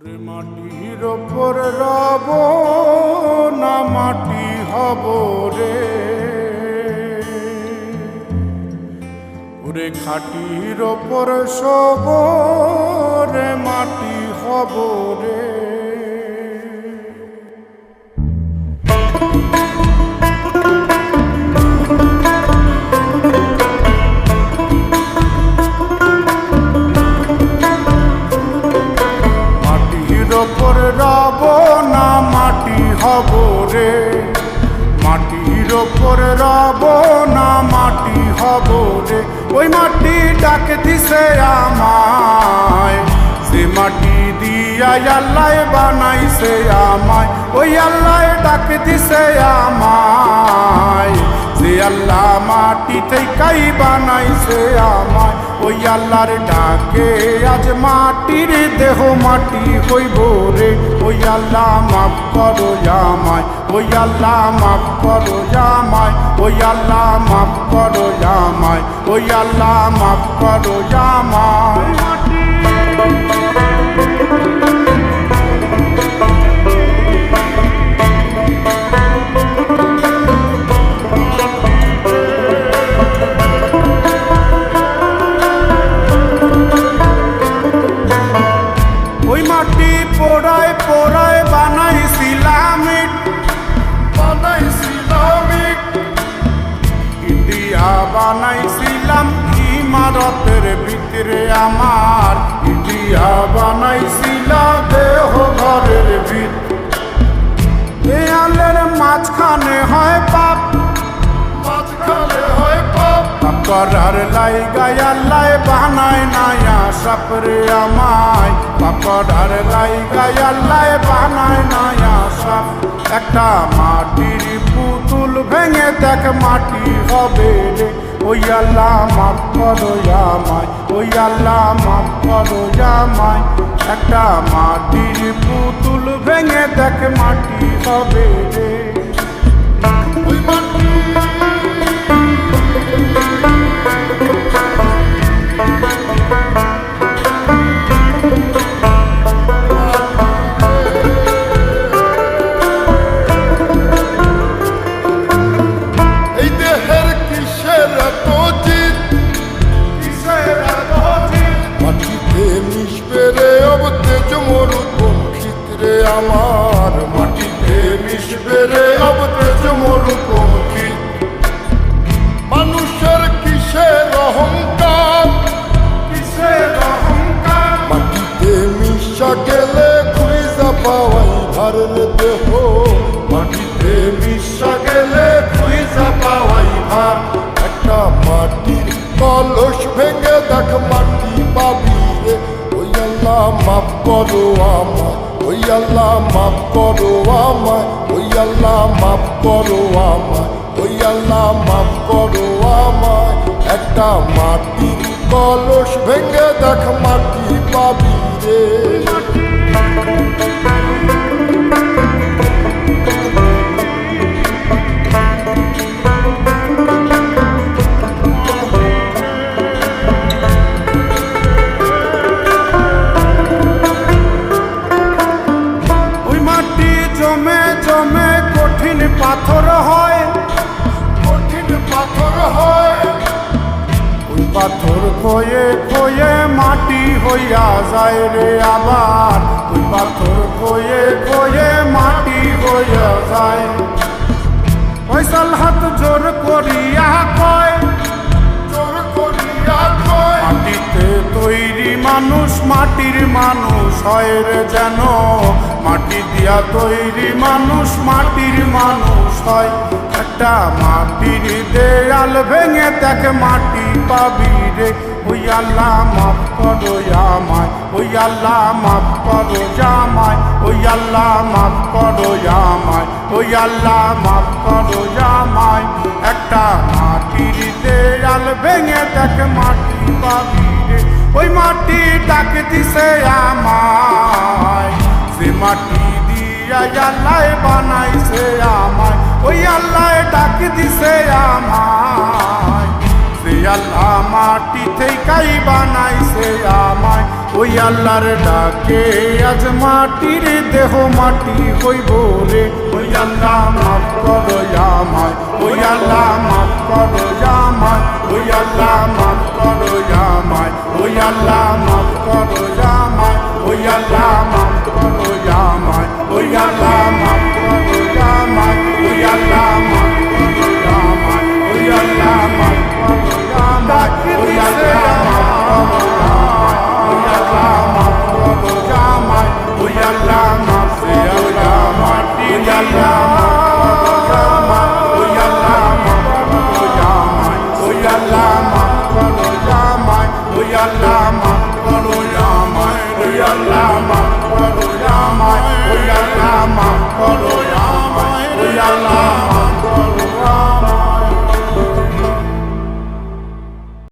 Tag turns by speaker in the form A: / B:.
A: ওরে মাটির ওপর রব না মাটি হব রে। ওরে খাটির ওপর সব রে, মাটি হব রে। মাটি হব রে মাটির ওপর রব না মাটি হব রে। ওই মাটি ডাক দিছে আমায়। সে মাটি দিয়া আল্লাহ বানাইছে আমায়, ওই আল্লাহ ডাক দিছে আমায়। যে আল্লাহ মাটি থেকেই বানাইছে আমায়। ওই আল্লাহর ডাকে, আজ মাটির দেহ মাটি হইব রে। ওই আল্লাহ মাফ করো জামায় ওই আল্লাহ মাফ করো জামায় ওই আল্লাহ মাফ করো জামায় ওই আল্লাহ মাফ করো আমায় পোড়ায় পোড়ায় বানাইছিলাম বানাইছিলাম। ইন্ডিয়া বানাইছিলাম করার লাই গায়াল্লায় বানায় নায়া সাপরে আমায়। পাকড়ার লাই গায়াল্লায় বানায় নায়া সাপ। একটা মাটির পুতুল ভেঙে দেখ মাটি হবে রে। ওই আল্লাহ মাফ করো আমায়, ওই আল্লাহ মাফ করো আমায়। একটা মাটির পুতুল ভেঙে দেখ মাটি হবে রে।
B: আমার মাটিতে মিশবে রে অবতেজ ক্ষিত মানুষের কিসের অহংকার?
A: কিসের অহংকার?
B: মাটিতে মিশা গেলে খুঁজা পাওয়াই ভারল দেহ। মাটিতে মিশা গেলে খুঁজা পাওয়াই ভার। একটা মাটির কলস ভেঙে দেখ মাটি পাবি রে। ওই আল্লাহ মাফ করো আমায়। ওই আল্লাহ মাফ করো আমায়, ওই আল্লাহ মাফ করো আমায়, ওই আল্লাহ মাফ করো আমায়। একটা মাটির কলস ভেঙে দেখ, মাটি পাবি রে।
A: হইয়া যায় রে আবার ওই পাথর খয়ে খয়ে মাটি হইয়া যায়। পয়সাল হাত জোর করিয়া কয়,
B: জোর করিয়া কয়,
A: মাটিতে তৈরি মানুষ, মাটির মানুষ হয় রে যেন। মাটি দিয়া তৈরি মানুষ, মাটির মানুষ হয়। একটা মাটির দেয়াল ভেঙে দেখ মাটি পাবি রে। ওই আল্লাহ মাফ করো আমায়, ওই আল্লাহ মাফ করো জামায় ওই আল্লাহ মাফ করো আমায়, ওই আল্লাহ মাফ করো জামায় একটা মাটির দেয়াল ভেঙে দেখ মাটি পাবি ওই মাটি ডাক দিছে আমায়। সে মাটি দিয়া আল্লাহ বানাইছে আমায়, ওই আল্লাহ ডাক দিছে ওই আল্লাহর ডাকে, আজ মাটির দেহ মাটি হইব রে ওই আল্লাহ মাফ করো আমায় ওই আল্লাহ মাফ করো আমায় ওই আল্লাহ মাফ করো আমায় ওই আল্লাহ